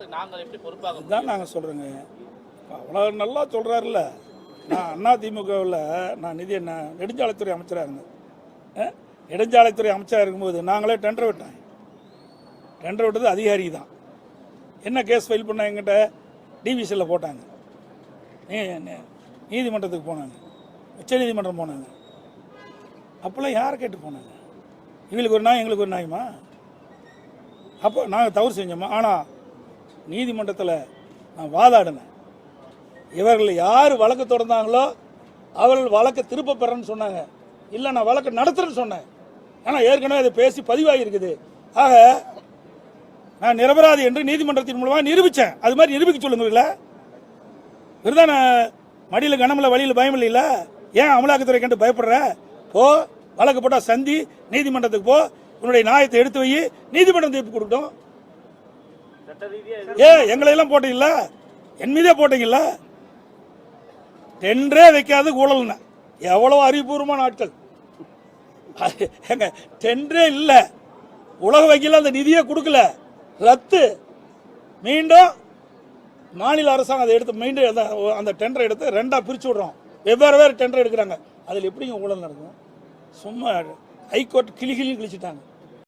இதுதான் நாங்கள் சொல்கிறோங்க அவ்வளோ நல்லா சொல்கிறாருல்ல நான் அண்ணா திமுகவில் நான் நிதி நான் நெடுஞ்சாலைத்துறை அமைச்சராக இருந்தேன். நெடுஞ்சாலைத்துறை அமைச்சராக இருக்கும்போது நாங்களே டெண்டர் விட்டோம். டெண்டர் விட்டது அதிகாரி தான் என்ன கேஸ் ஃபைல் பண்ண எங்கிட்ட டிவிசியில் போட்டாங்க. நீதிமன்றத்துக்கு போனாங்க. உச்சநீதிமன்றம் போனாங்க. அப்போல்லாம் யாரை கேட்டு போனாங்க? இவங்களுக்கு ஒரு நாய் எங்களுக்கு ஒரு நாயுமா? அப்போ நாங்கள் தவறு செஞ்சோமா? ஆனால் நீதிமன்றத்தில் நான் வாதாடினேன். இவர்கள் யார் வழக்கு தொடர்ந்தாங்களோ அவர்கள் வழக்கை திருப்ப பெறன்னு சொன்னாங்க. இல்லை நான் வழக்கு நடத்துறேன்னு சொன்னேன். ஆனால் ஏற்கனவே அதை பேசி பதிவாகியிருக்குது ஆக நான் நிரபராதி என்று நீதிமன்றத்தின் மூலமாக நிரூபித்தேன் அது மாதிரி நிரூபிக்க சொல்லுங்கல்ல விருதான மடியில் கனமில்ல வழியில் பயம் இல்லைல்ல? ஏன் அமலாக்கத்துறை கண்டு பயப்படுற? போ வழக்கு போட்டால் சந்தி நீதிமன்றத்துக்கு போ. உன்னுடைய நியாயத்தை எடுத்து வை. நீதிமன்றம் தீர்ப்பு கொடுக்கட்டும். ஏ எங்களை எல்லாம் போட்டீங்கல்ல? என் மீதே போட்டீங்கல்ல? டெண்டரே வைக்காத ஊழல்ன. எவ்வளவு அறிவுபூர்வமான ஆட்கள். அது- ஏங்க டெண்டரே இல்லை. உலக வங்கியில் அந்த நிதியை கொடுக்கல. ரத்து. மீண்டும் மாநில அரசாங்கம் அதை எடுத்து மீண்டும் அந்த அந்த டெண்டரை எடுத்து ரெண்டாக பிரித்து விடுறோம். வெவ்வேறு வேறு டெண்டர் எடுக்கிறாங்க. அதில் எப்படிங்க ஊழல் நடக்கும்? சும்மா ஹைகோர்ட் கிளி கிளின்னு கிழிச்சிட்டாங்க.